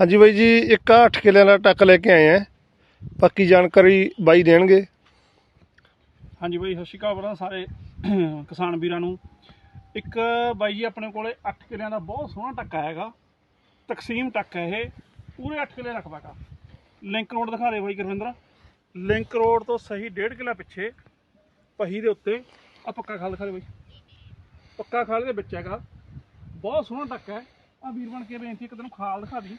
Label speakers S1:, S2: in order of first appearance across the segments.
S1: ਹਾਂਜੀ ਬਾਈ ਜੀ, ਇੱਕ ਆਹ ਅੱਠ ਕਿੱਲਿਆਂ ਦਾ ਟੱਕ ਲੈ ਕੇ ਆਏ ਆ। ਪੱਕੀ ਜਾਣਕਾਰੀ ਬਾਈ ਦੇਣਗੇ।
S2: ਹਾਂਜੀ ਬਾਈ, ਸਤਿ ਸ਼੍ਰੀ ਅਕਾਲ ਬਰਾ ਸਾਰੇ ਕਿਸਾਨ ਵੀਰਾਂ ਨੂੰ। ਇੱਕ ਬਾਈ ਜੀ, ਆਪਣੇ ਕੋਲੇ 8 ਕਿੱਲਿਆਂ ਦਾ ਬਹੁਤ ਸੋਹਣਾ ਟੱਕਾ ਹੈਗਾ ਤਕਸੀਮ ਟੱਕ ਹੈ ਇਹ। ਪੂਰੇ 8 ਕਿੱਲੇ ਰਕਬਾ ਦਾ ਲਿੰਕ ਰੋਡ ਦਿਖਾ ਦੇ ਬਾਈ ਗੁਰਵਿੰਦਰ। ਲਿੰਕ ਰੋਡ ਤੋਂ ਸਹੀ 1.5 ਕਿੱਲਾ ਪਿੱਛੇ, ਪਹੀ ਦੇ ਉੱਤੇ। ਆ ਪੱਕਾ ਖਾਲ ਦਿਖਾ ਦੇ ਬਾਈ। ਪੱਕਾ ਖਾਲ ਦੇ ਵਿੱਚ ਹੈਗਾ। ਬਹੁਤ ਸੋਹਣਾ ਟੱਕਾ ਹੈ ਆ ਵੀਰ ਬਣ ਕੇ ਬੇਨਤੀ ਇੱਕ ਤੈਨੂੰ ਖਾਲ ਦਿਖਾ ਦੀ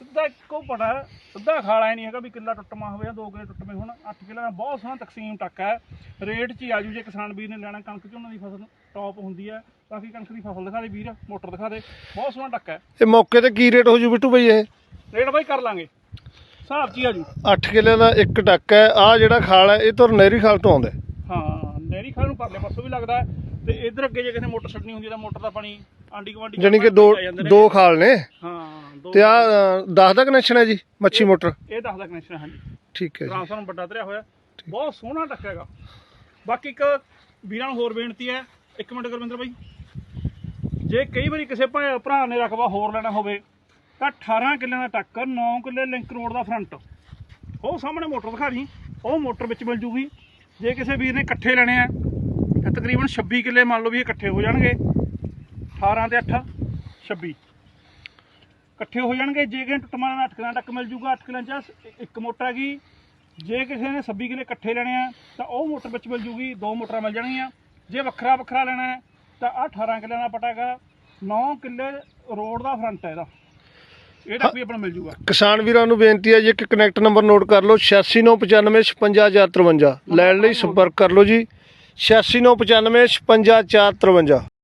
S2: ਸਿੱਧਾ ਇੱਕੋ ਪੜਾ ਸਿੱਧਾ ਖਾਲ ਨਹੀਂ ਹੈਗਾ ਵੀ ਕਿੱਲਾ ਟੁੱਟਮਾ ਹੋਵੇ ਜਾਂ ਦੋ ਕਿੱਲੇ ਟੁੱਟਵੇਂ ਹੋਣ। 8 ਕਿੱਲਾ ਦਾ ਬਹੁਤ ਸੋਹਣਾ ਤਕਸੀਮ ਟੱਕ ਹੈ। ਰੇਟ 'ਚ ਹੀ ਆਜੂ ਜੇ ਕਿਸਾਨ ਵੀਰ ਨੇ ਲੈਣਾ ਕਣਕ ਝੋਨਾ ਦੀ ਫਸਲ ਟੌਪ ਹੁੰਦੀ ਹੈ। ਬਾਕੀ ਕਣਕ ਦੀ ਫਸਲ ਦਿਖਾ ਦੇ ਵੀਰ ਮੋਟਰ ਦਿਖਾ ਦੇ। ਬਹੁਤ ਸੋਹਣਾ ਟੱਕ ਹੈ।
S1: ਇਹ ਮੌਕੇ ਤੇ ਕੀ ਰੇਟ ਹੋ ਜੂ ਬਿੱਟੂ ਬਾਈ ਇਹ?
S2: ਰੇਟ ਬਾਈ ਕਰ ਲਾਂਗੇ। ਹਿਸਾਬ 'ਚ ਹੀ ਆਜੂ
S1: 8 ਕਿੱਲਿਆਂ ਦਾ ਇੱਕ ਟੱਕ ਹੈ। ਆ ਜਿਹੜਾ ਖਾਲ ਹੈ ਇਹ ਤੋਂ ਨਹਿਰੀ ਖਾਲ ਤੋਂ ਆਉਂਦਾ ਹੈ।
S2: ਹਾਂ ਨਹਿਰੀ ਖਾਲ ਨੂੰ ਪਰਲੇ ਪਾਸੋਂ ਵੀ ਲੱਗਦਾ ਹੈ। ਤੇ ਇਧਰ ਅੱਗੇ ਜੇ ਕਿਸੇ ਮੋਟਰ ਛੱਡਣੀ ਹੁੰਦੀ ਹੈ ਤਾਂ ਮੋਟਰ ਦਾ ਪਾਣੀ ਆਂਡੀ ਗਵਾਂਡੀ
S1: ਜਾਣੀ ਕਿ ਦੋ ਦੋ ਖਾਲ ਨੇ।
S2: ਹਾਂ ਦੋ
S1: ਤੇ ਆ 10 ਦਾ ਕਨੈਕਸ਼ਨ ਹੈ ਜੀ ਮੱਛੀ ਮੋਟਰ?
S2: ਇਹ ਦੱਸਦਾ ਕਨੈਕਸ਼ਨ ਹਾਂਜੀ।
S1: ਠੀਕ ਹੈ ਜੀ।
S2: ਟ੍ਰਾਂਸਫਾਰਮ ਵੱਡਾ ਧਰਿਆ ਹੋਇਆ ਬਹੁਤ ਸੋਹਣਾ ਟੱਕਾ ਹੈਗਾ। ਬਾਕੀ ਇੱਕ ਵੀਰਾਂ ਨੂੰ ਹੋਰ ਬੇਨਤੀ ਹੈ ਇੱਕ ਮਿੰਟ ਗੁਰਵਿੰਦਰ ਬਾਈ। ਜੇ ਕਈ ਵਾਰੀ ਕਿਸੇ ਭਰਾ ਨੇ ਰਕਬਾ ਹੋਰ ਲੈਣਾ ਹੋਵੇ ਤਾਂ 18 ਕਿੱਲਿਆਂ ਦਾ ਟੱਕ 9 ਕਿੱਲੇ ਲਿੰਕ ਰੋਡ ਦਾ ਫਰੰਟ। ਉਹ ਸਾਹਮਣੇ ਮੋਟਰ ਦਿਖਾ ਦੀ ਉਹ ਮੋਟਰ ਵਿੱਚ ਮਿਲ ਜੂਗੀ। ਜੇ ਕਿਸੇ ਵੀਰ ਨੇ ਇਕੱਠੇ ਲੈਣੇ ਆ ਤਕਰੀਬਨ 26 ਕਿੱਲੇ ਮੰਨ ਲਓ ਵੀ ਇਕੱਠੇ ਹੋ ਜਾਣਗੇ। 18 ਤੇ 8 26 ਇਕੱਠੇ ਹੋ ਜਾਣਗੇ ਜੇ ਕਿਸੇ ਟੁੱਟਮਾਂ ਦਾ 8 ਕਿੱਲਿਆਂ ਤੱਕ ਮਿਲ ਜੂਗਾ 8 ਕਿੱਲਿਆਂ ਚ ਇੱਕ ਮੋਟਰ ਹੈਗੀ। ਜੇ ਕਿਸੇ ਨੇ 26 ਕਿੱਲੇ ਇਕੱਠੇ ਲੈਣੇ ਆ ਤਾਂ ਉਹ ਮੋਟਰ ਵਿੱਚ ਮਿਲ ਜੂਗੀ ਦੋ ਮੋਟਰਾਂ ਮਿਲ ਜਾਣਗੀਆਂ। ਜੇ ਵੱਖਰਾ ਵੱਖਰਾ ਲੈਣਾ ਹੈ ਤਾਂ ਆਹ 18 ਕਿੱਲਿਆਂ ਦਾ ਪਟਾ ਹੈਗਾ। 9 ਕਿੱਲੇ ਰੋਡ ਦਾ ਫਰੰਟ ਹੈ ਇਹਦਾ। ਇਹ ਤੱਕ ਵੀ ਆਪਣਾ ਮਿਲ ਜੂਗਾ।
S1: ਕਿਸਾਨ ਵੀਰਾਂ ਨੂੰ ਬੇਨਤੀ ਹੈ ਜੀ ਇੱਕ ਕਨੈਕਟ ਨੰਬਰ ਨੋਟ ਕਰ ਲਓ 8695555053 ਲੈਣ ਲਈ ਸੰਪਰਕ ਕਰ ਲਓ ਜੀ। 8695555453